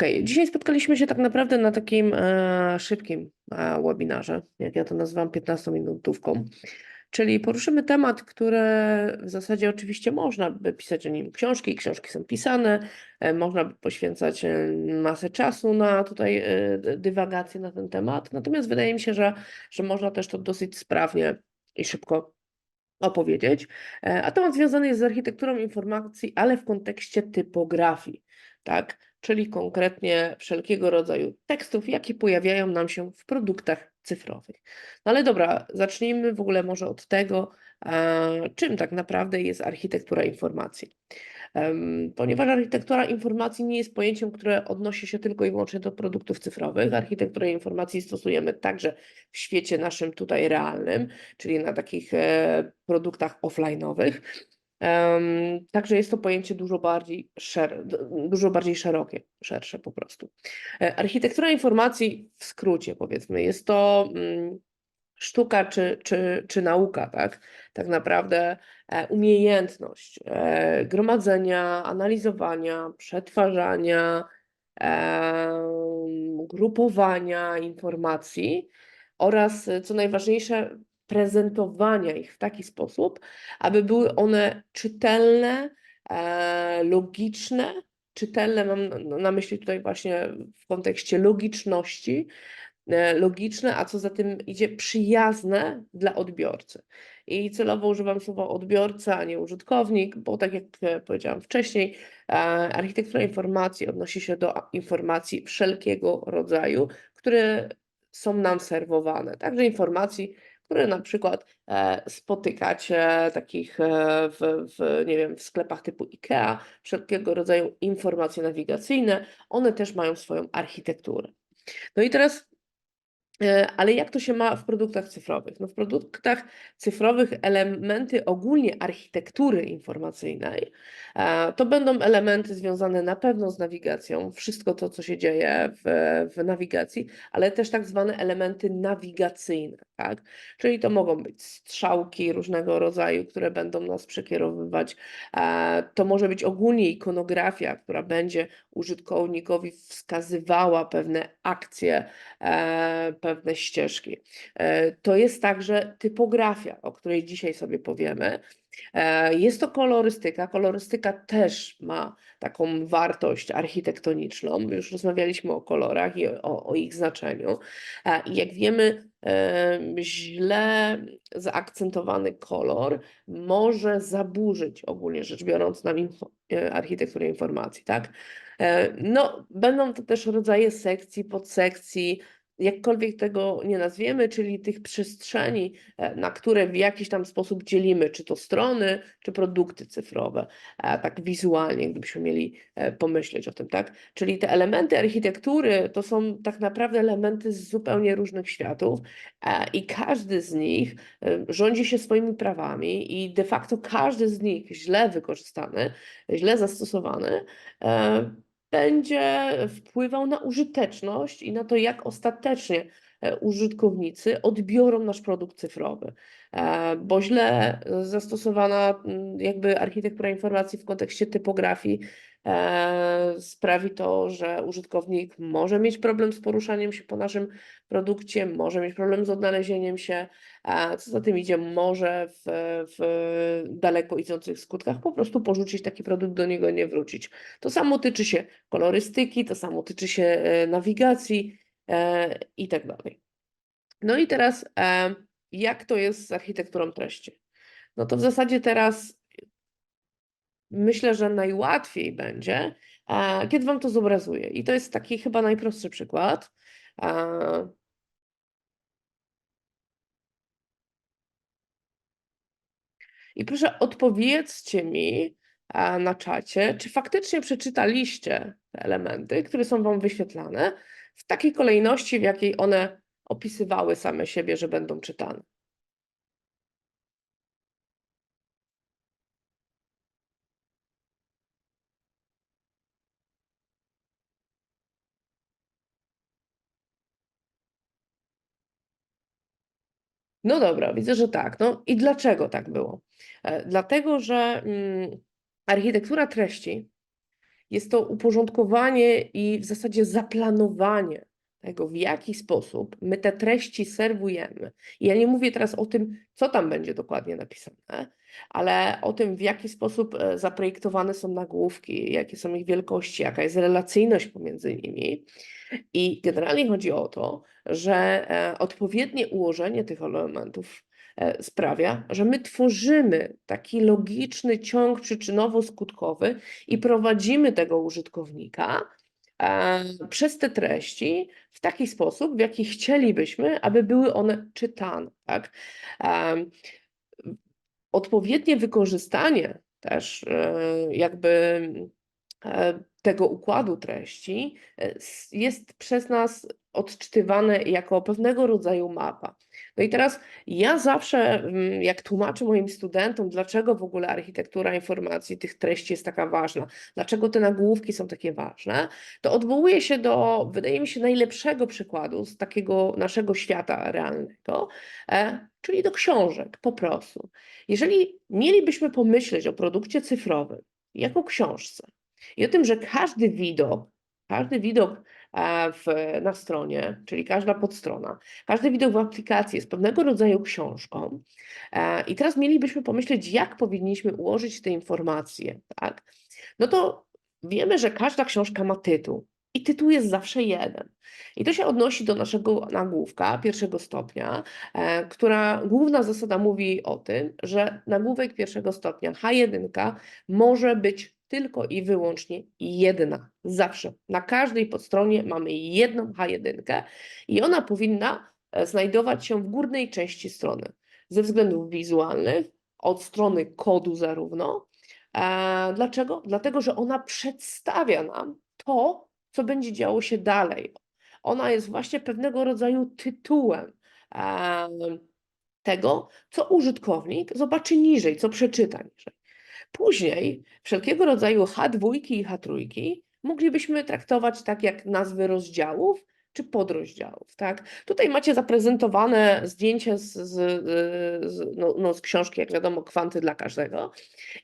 Okej, dzisiaj spotkaliśmy się tak naprawdę na takim e, szybkim e, webinarze, jak ja to nazywam, 15-minutówką. Czyli poruszymy temat, który w zasadzie oczywiście można by pisać o nim książki, książki są pisane, e, można by poświęcać e, masę czasu na tutaj e, dy- dywagację na ten temat. Natomiast wydaje mi się, że, że można też to dosyć sprawnie i szybko opowiedzieć. E, A temat związany jest z architekturą informacji, ale w kontekście typografii, tak? Czyli konkretnie wszelkiego rodzaju tekstów, jakie pojawiają nam się w produktach cyfrowych. No ale dobra, zacznijmy w ogóle może od tego, czym tak naprawdę jest architektura informacji. Ponieważ architektura informacji nie jest pojęciem, które odnosi się tylko i wyłącznie do produktów cyfrowych. Architekturę informacji stosujemy także w świecie naszym tutaj realnym, czyli na takich e, produktach offline'owych. Em, Także jest to pojęcie dużo bardziej, szer, dużo bardziej szerokie, szersze po prostu. E, Architektura informacji w skrócie powiedzmy, jest to mm, sztuka czy, czy, czy nauka, tak? Tak naprawdę e, umiejętność e, gromadzenia, analizowania, przetwarzania, em, grupowania informacji oraz, e, co najważniejsze, prezentowania ich w taki sposób, aby były one czytelne, e, logiczne. Czytelne mam na- myśli tutaj właśnie w kontekście logiczności, e, logiczne, a co za tym idzie, przyjazne dla odbiorcy. I celowo używam słowa odbiorca, a nie użytkownik, bo tak jak e, powiedziałam wcześniej, architektura informacji odnosi się do informacji wszelkiego rodzaju, które są nam serwowane. Także informacji, które na przykład e, spotykacie takich e, w, w, nie wiem, w sklepach typu IKEA, wszelkiego rodzaju informacje nawigacyjne, one też mają swoją architekturę. No i teraz, ale jak to się ma w produktach cyfrowych? No w produktach cyfrowych elementy ogólnie architektury informacyjnej e, to będą elementy związane na pewno z nawigacją, wszystko to, co się dzieje w, w nawigacji, ale też tak zwane elementy nawigacyjne, tak? Czyli to mogą być strzałki różnego rodzaju, które będą nas przekierowywać. e, To może być ogólnie ikonografia, która będzie użytkownikowi wskazywała pewne akcje, e, pewne ścieżki. E, To jest także typografia, o której dzisiaj sobie powiemy. E, Jest to kolorystyka. Kolorystyka też ma taką wartość architektoniczną. Już rozmawialiśmy o kolorach i o, o ich znaczeniu. E, I jak wiemy, źle zaakcentowany kolor może zaburzyć, ogólnie rzecz biorąc, nam info, architekturę informacji, tak? No, będą to też rodzaje sekcji, podsekcji, jakkolwiek tego nie nazwiemy, czyli tych przestrzeni, e, na które w jakiś tam sposób dzielimy, czy to strony, czy produkty cyfrowe, e, tak wizualnie, gdybyśmy mieli e, pomyśleć o tym, tak? Czyli te elementy architektury to są tak naprawdę elementy z zupełnie różnych światów i każdy z nich rządzi się swoimi prawami i de facto każdy z nich źle wykorzystany, źle zastosowany, będzie wpływał na użyteczność i na to, jak ostatecznie e, użytkownicy odbiorą nasz produkt cyfrowy. E, Bo źle zastosowana mm, jakby architektura informacji w kontekście typografii e, sprawi to, że użytkownik może mieć problem z poruszaniem się po naszym produkcie, może mieć problem z odnalezieniem się, co za tym idzie, może w, w daleko idących skutkach po prostu porzucić taki produkt, do niego nie wrócić. To samo tyczy się kolorystyki, to samo tyczy się e, nawigacji e, i tak dalej. No i teraz, e, jak to jest z architekturą treści? No to w zasadzie teraz myślę, że najłatwiej będzie, kiedy Wam to zobrazuję. I to jest taki chyba najprostszy przykład. I proszę odpowiedzcie mi na czacie, czy faktycznie przeczytaliście te elementy, które są Wam wyświetlane w takiej kolejności, w jakiej one opisywały same siebie, że będą czytane. No dobra, widzę, że tak. No i dlaczego tak było? E, Dlatego, że mm, architektura treści jest to uporządkowanie i w zasadzie zaplanowanie tego, w jaki sposób my te treści serwujemy. I ja nie mówię teraz o tym, co tam będzie dokładnie napisane, ale o tym, w jaki sposób e, zaprojektowane są nagłówki, jakie są ich wielkości, jaka jest relacyjność pomiędzy nimi. I generalnie chodzi o to, że e, odpowiednie ułożenie tych elementów e, sprawia, że my tworzymy taki logiczny ciąg przyczynowo-skutkowy i prowadzimy tego użytkownika przez te treści w taki sposób, w jaki chcielibyśmy, aby były one czytane. Tak? Odpowiednie wykorzystanie też e, jakby tego układu treści e, jest przez nas odczytywane jako pewnego rodzaju mapa. No i teraz ja zawsze, mm, jak tłumaczę moim studentom, dlaczego w ogóle architektura informacji tych treści jest taka ważna, dlaczego te nagłówki są takie ważne, to odwołuję się do, wydaje mi się, najlepszego przykładu z takiego naszego świata realnego, e, czyli do książek po prostu. Jeżeli mielibyśmy pomyśleć o produkcie cyfrowym jako książce i o tym, że każdy widok, każdy widok e, w, na stronie, czyli każda podstrona, każdy widok w aplikacji jest pewnego rodzaju książką, e, i teraz mielibyśmy pomyśleć, jak powinniśmy ułożyć te informacje, tak? No to wiemy, że każda książka ma tytuł. I tytuł jest zawsze jeden. I to się odnosi do naszego nagłówka pierwszego stopnia, e, która główna zasada mówi o tym, że nagłówek pierwszego stopnia H1 może być tylko i wyłącznie jedna. Zawsze. Na każdej podstronie mamy jedną H1 i ona powinna e, znajdować się w górnej części strony. Ze względów wizualnych, od strony kodu zarówno. E, Dlaczego? Dlatego, że ona przedstawia nam to, co będzie działo się dalej. Ona jest właśnie pewnego rodzaju tytułem em, tego, co użytkownik zobaczy niżej, co przeczyta niżej. Później wszelkiego rodzaju H2 i H3 moglibyśmy traktować tak jak nazwy rozdziałów czy podrozdziałów. Tak? Tutaj macie zaprezentowane zdjęcie z, z, z, no, no, z książki, jak wiadomo, kwanty dla każdego.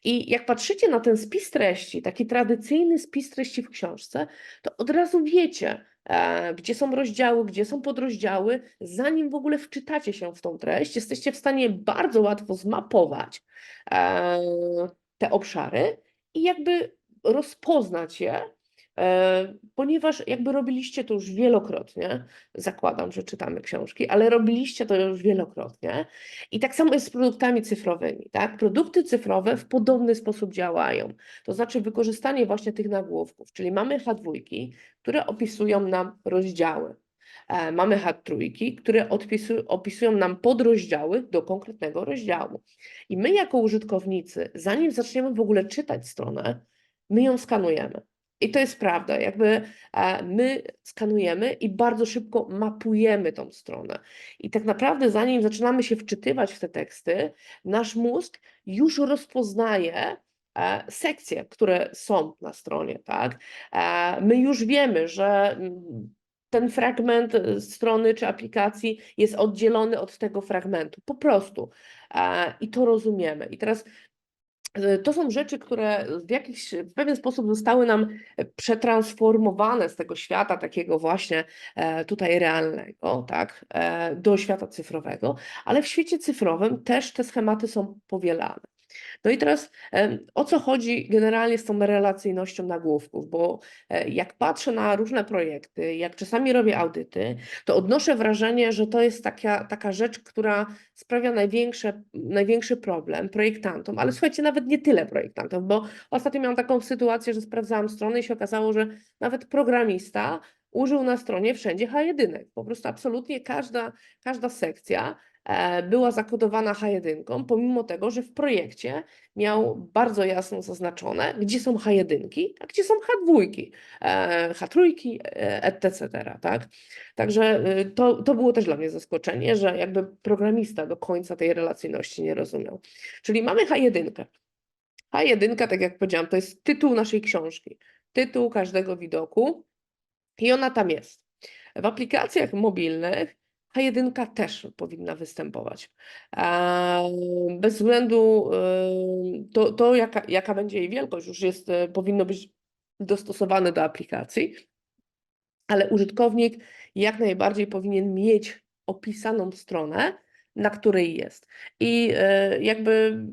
I jak patrzycie na ten spis treści, taki tradycyjny spis treści w książce, to od razu wiecie, e, gdzie są rozdziały, gdzie są podrozdziały, zanim w ogóle wczytacie się w tą treść, jesteście w stanie bardzo łatwo zmapować e, te obszary i jakby rozpoznać je, e, ponieważ jakby robiliście to już wielokrotnie, zakładam, że czytamy książki, ale robiliście to już wielokrotnie. I tak samo jest z produktami cyfrowymi, tak? Produkty cyfrowe w podobny sposób działają. To znaczy wykorzystanie właśnie tych nagłówków, czyli mamy H2, które opisują nam rozdziały. E, Mamy H3, które odpisu- opisują nam podrozdziały do konkretnego rozdziału. I my jako użytkownicy, zanim zaczniemy w ogóle czytać stronę, my ją skanujemy. I to jest prawda, jakby e, my skanujemy i bardzo szybko mapujemy tą stronę. I tak naprawdę, zanim zaczynamy się wczytywać w te teksty, nasz mózg już rozpoznaje e, sekcje, które są na stronie, tak? My już wiemy, że mm, ten fragment e, strony czy aplikacji jest oddzielony od tego fragmentu, po prostu. I to rozumiemy. I teraz e, to są rzeczy, które w jakiś w pewien sposób zostały nam e, przetransformowane z tego świata takiego właśnie tutaj realnego, tak, do świata cyfrowego, ale w świecie cyfrowym też te schematy są powielane. No i teraz o co chodzi generalnie z tą relacyjnością nagłówków? Bo e, jak patrzę na różne projekty, jak czasami robię audyty, to odnoszę wrażenie, że to jest taka, taka rzecz, która sprawia największe, największy problem projektantom, ale słuchajcie, nawet nie tyle projektantom, bo ostatnio miałam taką sytuację, że sprawdzałam stronę i się okazało, że nawet programista użył na stronie wszędzie H1. Po prostu absolutnie każda, każda sekcja była zakodowana H1, pomimo tego, że w projekcie miał bardzo jasno zaznaczone, gdzie są H1, a gdzie są H2, e, H3, e, etc. Tak? Także y, to, to było też dla mnie zaskoczenie, że jakby programista do końca tej relacyjności nie rozumiał. Czyli mamy H1. H1, tak jak powiedziałam, to jest tytuł naszej książki, tytuł każdego widoku i ona tam jest. W aplikacjach mobilnych H1 też powinna występować. Bez względu to, to jaka, jaka będzie jej wielkość, już jest, y, powinno być dostosowane do aplikacji, ale użytkownik jak najbardziej powinien mieć opisaną stronę, na której jest. I e, jakby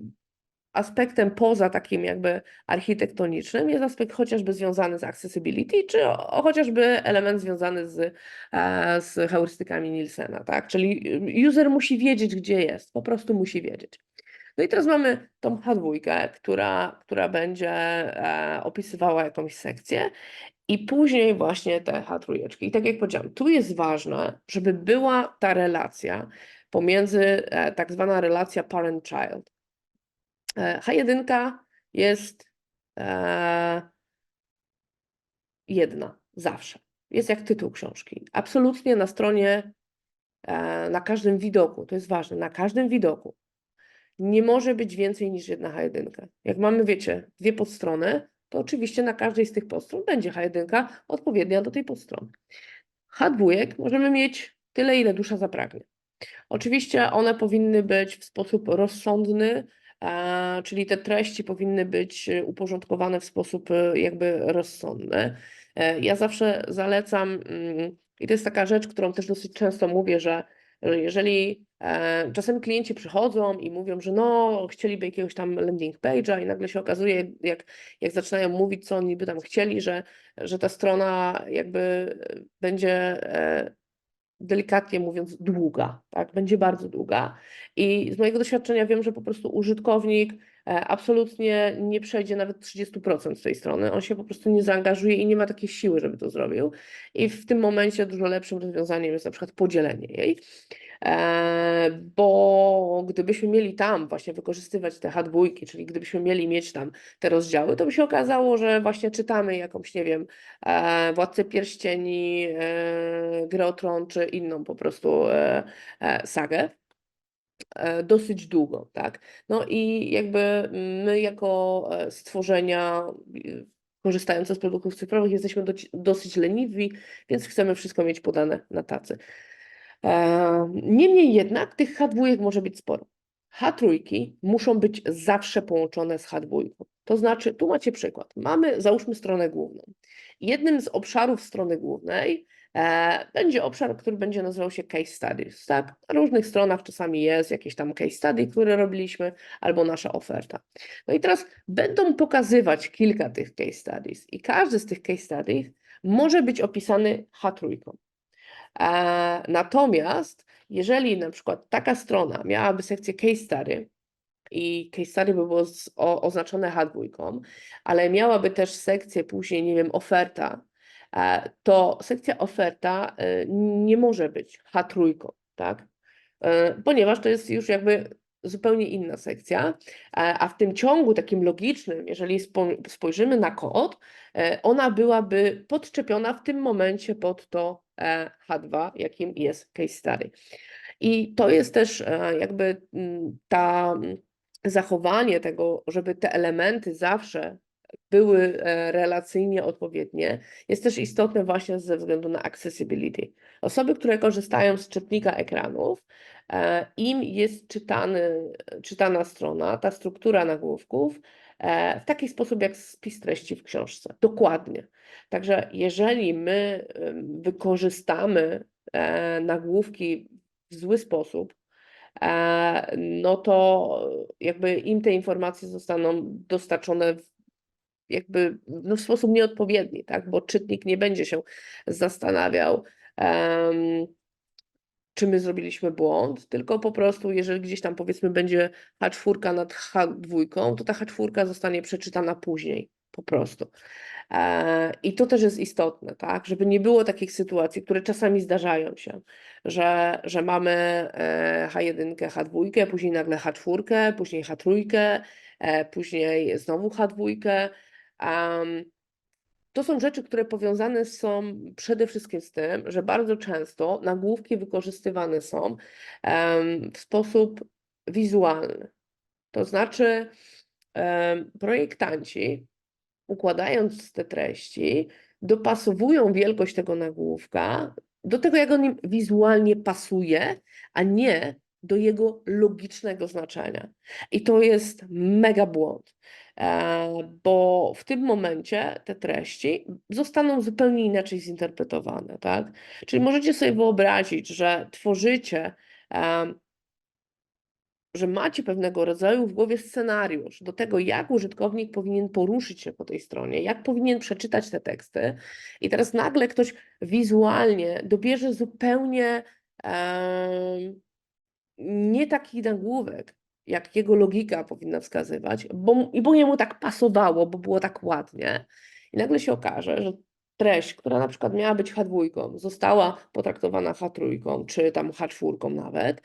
aspektem poza takim jakby architektonicznym jest aspekt chociażby związany z accessibility, czy chociażby element związany z, e, z heurystykami Nielsena, tak? Czyli user musi wiedzieć, gdzie jest, po prostu musi wiedzieć. No i teraz mamy tą H2, która, która będzie e, opisywała jakąś sekcję i później właśnie te H3. I tak jak powiedziałam, tu jest ważne, żeby była ta relacja pomiędzy, e, tak zwana relacja parent-child. E, H1 jest e, jedna, zawsze. Jest jak tytuł książki. Absolutnie na stronie, e, na każdym widoku, to jest ważne, na każdym widoku nie może być więcej niż jedna H1. Jak mamy, wiecie, dwie podstrony, to oczywiście na każdej z tych podstron będzie H1 odpowiednia do tej podstrony. H2 możemy mieć tyle, ile dusza zapragnie. Oczywiście one powinny być w sposób rozsądny, czyli te treści powinny być e, uporządkowane w sposób e, jakby rozsądny. E, Ja zawsze zalecam, mm, i to jest taka rzecz, którą też dosyć często mówię, że że jeżeli e, czasem klienci przychodzą i mówią, że no, chcieliby jakiegoś tam landing page'a i nagle się okazuje, jak, jak zaczynają mówić, co oni by tam chcieli, że, że ta strona jakby będzie e, delikatnie mówiąc długa, tak, będzie bardzo długa. I z mojego doświadczenia wiem, że po prostu użytkownik e, absolutnie nie przejdzie nawet 30% z tej strony, on się po prostu nie zaangażuje i nie ma takiej siły, żeby to zrobił. I w tym momencie dużo lepszym rozwiązaniem jest na przykład podzielenie jej, bo gdybyśmy mieli tam właśnie wykorzystywać te H2, czyli gdybyśmy mieli mieć tam te rozdziały, to by się okazało, że właśnie czytamy jakąś, nie wiem, e, Władcę Pierścieni, e, Grę o Tron, czy inną po prostu e, sagę dosyć długo, tak? No i jakby my jako e, stworzenia korzystające z produktów cyfrowych jesteśmy dosyć leniwi, więc chcemy wszystko mieć podane na tacy. Niemniej jednak tych H2 może być sporo. H3 muszą być zawsze połączone z H2. To znaczy, tu macie przykład. Mamy, załóżmy stronę główną. Jednym z obszarów strony głównej e, będzie obszar, który będzie nazywał się case studies. Tak? Na różnych stronach czasami jest jakieś tam case study, które robiliśmy, albo nasza oferta. No i teraz będą pokazywać kilka tych case studies i każdy z tych case studies może być opisany H3. E, Natomiast jeżeli na przykład taka strona miałaby sekcję case study i case study by było z, o, oznaczone H2, ale miałaby też sekcję później, nie wiem, oferta, e, to sekcja oferta e, nie może być H3, tak? Ponieważ to jest już jakby zupełnie inna sekcja, a w tym ciągu takim logicznym, jeżeli spo- spojrzymy na kod, ona byłaby podczepiona w tym momencie pod to H2, jakim jest case study. I to jest też e, jakby mm, ta mm, zachowanie tego, żeby te elementy zawsze były e, relacyjnie odpowiednie, jest też istotne właśnie ze względu na accessibility. Osoby, które korzystają z czytnika ekranów, e, im jest czytany, czytana strona, ta struktura nagłówków e, w taki sposób jak spis treści w książce. Dokładnie. Także jeżeli my wykorzystamy e, nagłówki w zły sposób, e, no to jakby im te informacje zostaną dostarczone w jakby no, w sposób nieodpowiedni, tak? Bo czytnik nie będzie się zastanawiał, em, czy my zrobiliśmy błąd, tylko po prostu, jeżeli gdzieś tam powiedzmy będzie H4 nad H2, to ta H4 zostanie przeczytana później, po prostu. E, I to też jest istotne, tak? Żeby nie było takich sytuacji, które czasami zdarzają się, że, że mamy e, H1, H2, później nagle H4, później H3, e, później znowu H2. Em, to są rzeczy, które powiązane są przede wszystkim z tym, że bardzo często nagłówki wykorzystywane są w sposób wizualny. To znaczy, projektanci, układając te treści, dopasowują wielkość tego nagłówka do tego, jak on im wizualnie pasuje, a nie do jego logicznego znaczenia. I to jest mega błąd. e, bo w tym momencie te treści zostaną zupełnie inaczej zinterpretowane, tak? Czyli możecie sobie wyobrazić, że tworzycie, że macie pewnego rodzaju w głowie scenariusz do tego, jak użytkownik powinien poruszyć się po tej stronie, jak powinien przeczytać te teksty, i teraz nagle ktoś wizualnie dobierze zupełnie em, nie taki nagłówek, jak jego logika powinna wskazywać, bo, bo jemu tak pasowało, bo było tak ładnie. I nagle się okaże, że treść, która na przykład miała być H2, została potraktowana H3, czy tam H4 nawet,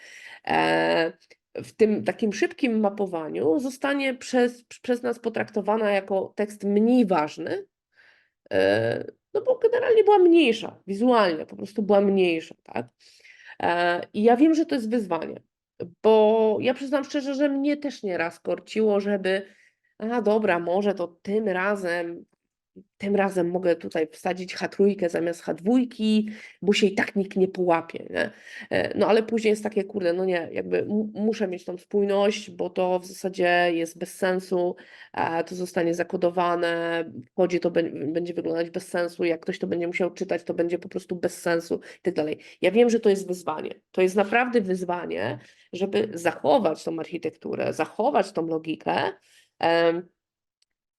e, w tym takim szybkim mapowaniu zostanie przez, przez nas potraktowana jako tekst mniej ważny, e, no bo generalnie była mniejsza, wizualnie po prostu była mniejsza, tak? E, I ja wiem, że to jest wyzwanie, bo ja przyznam szczerze, że mnie też nieraz korciło, żeby, a dobra, może to tym razem, tym razem mogę tutaj wsadzić H3 zamiast H2, bo się i tak nikt nie połapie, nie? E, No ale później jest takie, kurde, no nie, jakby mu- muszę mieć tą spójność, bo to w zasadzie jest bez sensu, to zostanie zakodowane, w kodzie to bę- będzie wyglądać bez sensu, jak ktoś to będzie musiał czytać, to będzie po prostu bez sensu i tak dalej. Ja wiem, że to jest wyzwanie, to jest naprawdę wyzwanie, żeby zachować tą architekturę, zachować tą logikę,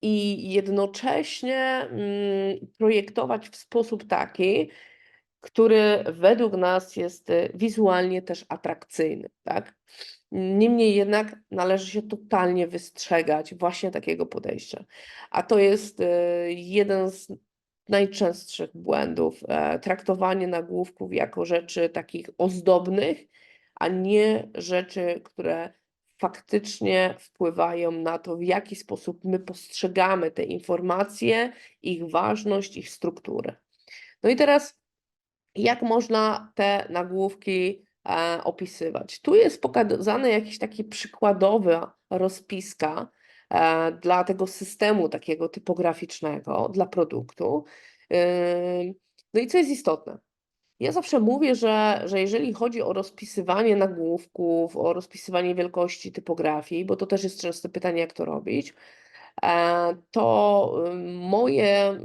i jednocześnie mm, projektować w sposób taki, który według nas jest y, wizualnie też atrakcyjny, tak? Niemniej jednak należy się totalnie wystrzegać właśnie takiego podejścia. A to jest y, jeden z najczęstszych błędów, e, traktowanie nagłówków jako rzeczy takich ozdobnych, a nie rzeczy, które faktycznie wpływają na to, w jaki sposób my postrzegamy te informacje, ich ważność, ich strukturę. No i teraz, jak można te nagłówki e, opisywać? Tu jest pokazany jakiś taki przykładowa rozpiska e, dla tego systemu takiego typograficznego, dla produktu. Ym, No i co jest istotne? Ja zawsze mówię, że, że jeżeli chodzi o rozpisywanie nagłówków, o rozpisywanie wielkości typografii, bo to też jest częste pytanie, jak to robić, e, to moje,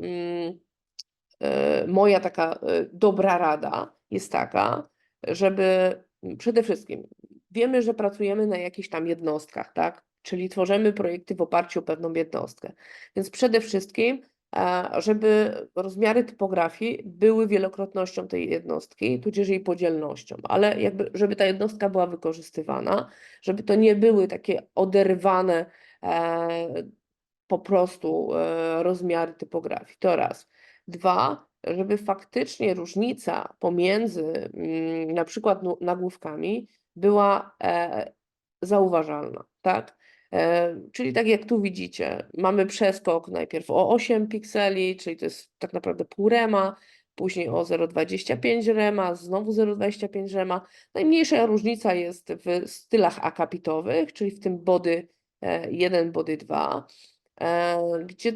e, moja taka e, dobra rada jest taka, żeby przede wszystkim wiemy, że pracujemy na jakichś tam jednostkach, tak? Czyli tworzymy projekty w oparciu o pewną jednostkę. Więc przede wszystkim żeby rozmiary typografii były wielokrotnością tej jednostki, tudzież jej podzielnością, ale jakby, żeby ta jednostka była wykorzystywana, żeby to nie były takie oderwane e, po prostu e, rozmiary typografii. To raz. Dwa, żeby faktycznie różnica pomiędzy mm, na przykład nagłówkami była e, zauważalna, tak? E, Czyli tak jak tu widzicie, mamy przeskok najpierw o 8 pikseli, czyli to jest tak naprawdę pół rema, później o 0,25 rema, znowu 0,25 rema. Najmniejsza różnica jest w stylach akapitowych, czyli w tym body 1, body 2, gdzie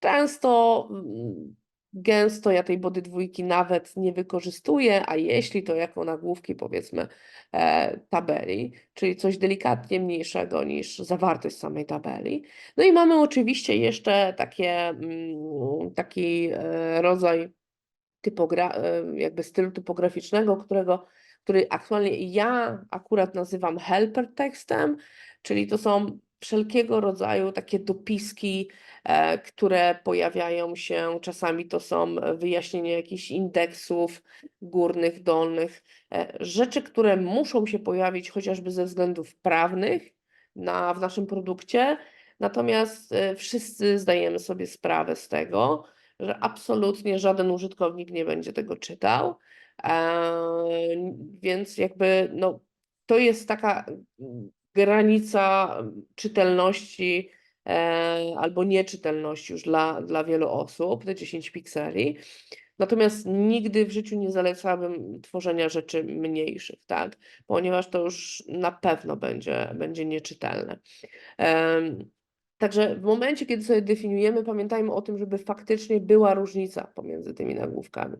często mm, gęsto ja tej body dwójki nawet nie wykorzystuję, a jeśli to jako nagłówki powiedzmy e, tabeli, czyli coś delikatnie mniejszego niż zawartość samej tabeli. No i mamy oczywiście jeszcze takie, mm, taki e, rodzaj typogra e, jakby stylu typograficznego, którego, który aktualnie ja akurat nazywam helper tekstem, czyli to są wszelkiego rodzaju takie dopiski, e, które pojawiają się, czasami to są wyjaśnienia jakichś indeksów górnych, dolnych, e, rzeczy, które muszą się pojawić chociażby ze względów prawnych na, w naszym produkcie, natomiast e, wszyscy zdajemy sobie sprawę z tego, że absolutnie żaden użytkownik nie będzie tego czytał. Więc jakby no, to jest taka granica czytelności e, albo nieczytelności już dla, dla wielu osób, te 10 pikseli. Natomiast nigdy w życiu nie zalecałabym tworzenia rzeczy mniejszych, tak? Ponieważ to już na pewno będzie, będzie nieczytelne. Także w momencie, kiedy sobie definiujemy, pamiętajmy o tym, żeby faktycznie była różnica pomiędzy tymi nagłówkami,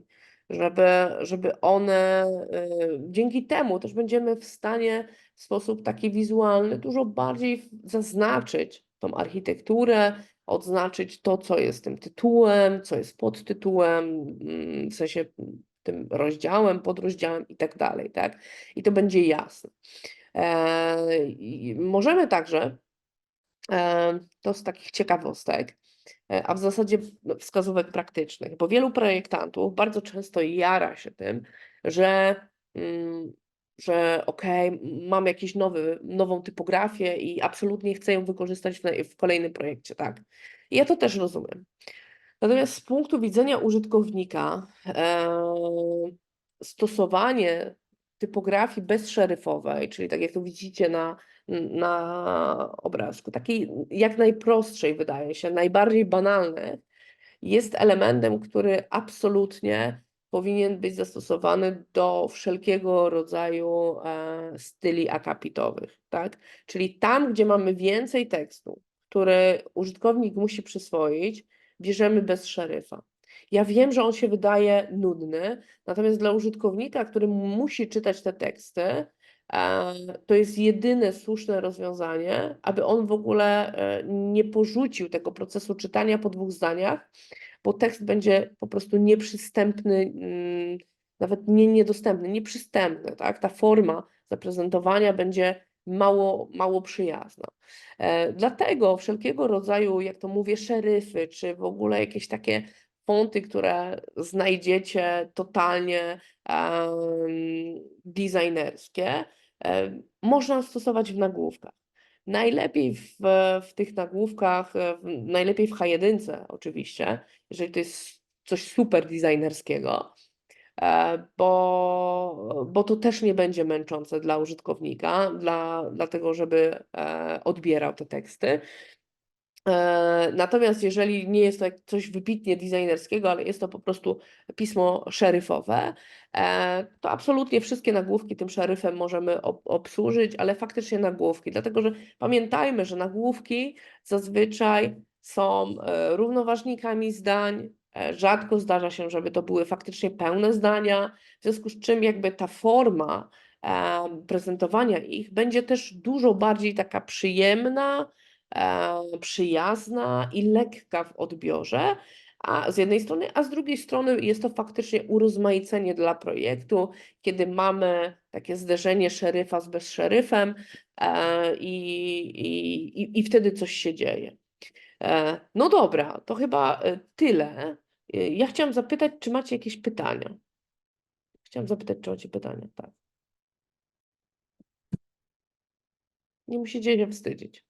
żeby, żeby one, y, dzięki temu też będziemy w stanie w sposób taki wizualny dużo bardziej zaznaczyć tą architekturę, odznaczyć to, co jest tym tytułem, co jest podtytułem, mm, w sensie tym rozdziałem, podrozdziałem i tak dalej, tak? I to będzie jasne. E, możemy także, e, to z takich ciekawostek, e, a w zasadzie no, wskazówek praktycznych, bo wielu projektantów bardzo często jara się tym, że, mm, że okej, mam jakiś nowy, nową typografię i absolutnie chcę ją wykorzystać w kolejnym projekcie, tak. I ja to też rozumiem. Natomiast z punktu widzenia użytkownika, e, stosowanie typografii bezszeryfowej, czyli tak jak to widzicie na, na obrazku, takiej jak najprostszej wydaje się, najbardziej banalnej, jest elementem, który absolutnie powinien być zastosowany do wszelkiego rodzaju e, styli akapitowych, tak? Czyli tam, gdzie mamy więcej tekstu, który użytkownik musi przyswoić, bierzemy bez szeryfa. Ja wiem, że on się wydaje nudny, natomiast dla użytkownika, który musi czytać te teksty, to jest jedyne słuszne rozwiązanie, aby on w ogóle e, nie porzucił tego procesu czytania po dwóch zdaniach, bo tekst będzie po prostu nieprzystępny, mm, nawet nie niedostępny, nieprzystępny, tak? Ta forma zaprezentowania będzie mało, mało przyjazna. E, Dlatego wszelkiego rodzaju, jak to mówię, szeryfy, czy w ogóle jakieś takie fonty, które znajdziecie totalnie designerskie, em, można stosować w nagłówkach. Najlepiej w, w tych nagłówkach, e, w, najlepiej w H1 oczywiście, jeżeli to jest coś super designerskiego, e, bo, bo to też nie będzie męczące dla użytkownika, dla, dlatego żeby e, odbierał te teksty. E, Natomiast jeżeli nie jest to coś wybitnie designerskiego, ale jest to po prostu pismo szeryfowe, e, to absolutnie wszystkie nagłówki tym szeryfem możemy ob- obsłużyć, ale faktycznie nagłówki, dlatego że pamiętajmy, że nagłówki zazwyczaj są e, równoważnikami zdań. Rzadko zdarza się, żeby to były faktycznie pełne zdania, w związku z czym jakby ta forma prezentowania ich będzie też dużo bardziej taka przyjemna, przyjazna i lekka w odbiorze, a z jednej strony, a z drugiej strony jest to faktycznie urozmaicenie dla projektu, kiedy mamy takie zderzenie szeryfa z bezszeryfem e, i, i, i, wtedy coś się dzieje. E, no dobra, to chyba e, tyle. E, Ja chciałam zapytać, czy macie jakieś pytania? Chciałam zapytać, czy macie pytania, tak. Nie musicie się wstydzić.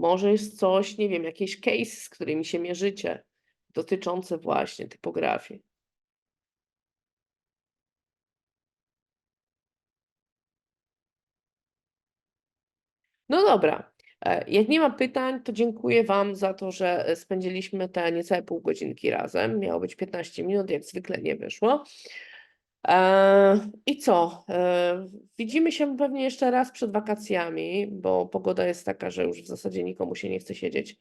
Może jest coś, nie wiem, jakieś case, z którymi się mierzycie, dotyczące właśnie typografii. No dobra. e, Jak nie ma pytań, to dziękuję Wam za to, że e, spędziliśmy te niecałe pół godzinki razem. Miało być 15 minut, jak zwykle nie wyszło. E, I co? E, Widzimy się pewnie jeszcze raz przed wakacjami, bo pogoda jest taka, że już w zasadzie nikomu się nie chce siedzieć.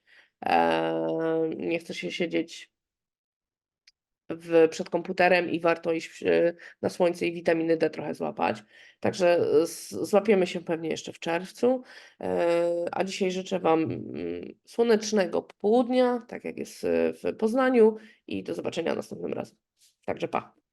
e, Nie chce się siedzieć w, przed komputerem i warto iść na słońce i witaminy D trochę złapać. Także złapiemy się pewnie jeszcze w czerwcu. A dzisiaj życzę Wam mm, słonecznego popołudnia, tak jak jest w Poznaniu, i do zobaczenia następnym razem. Także pa.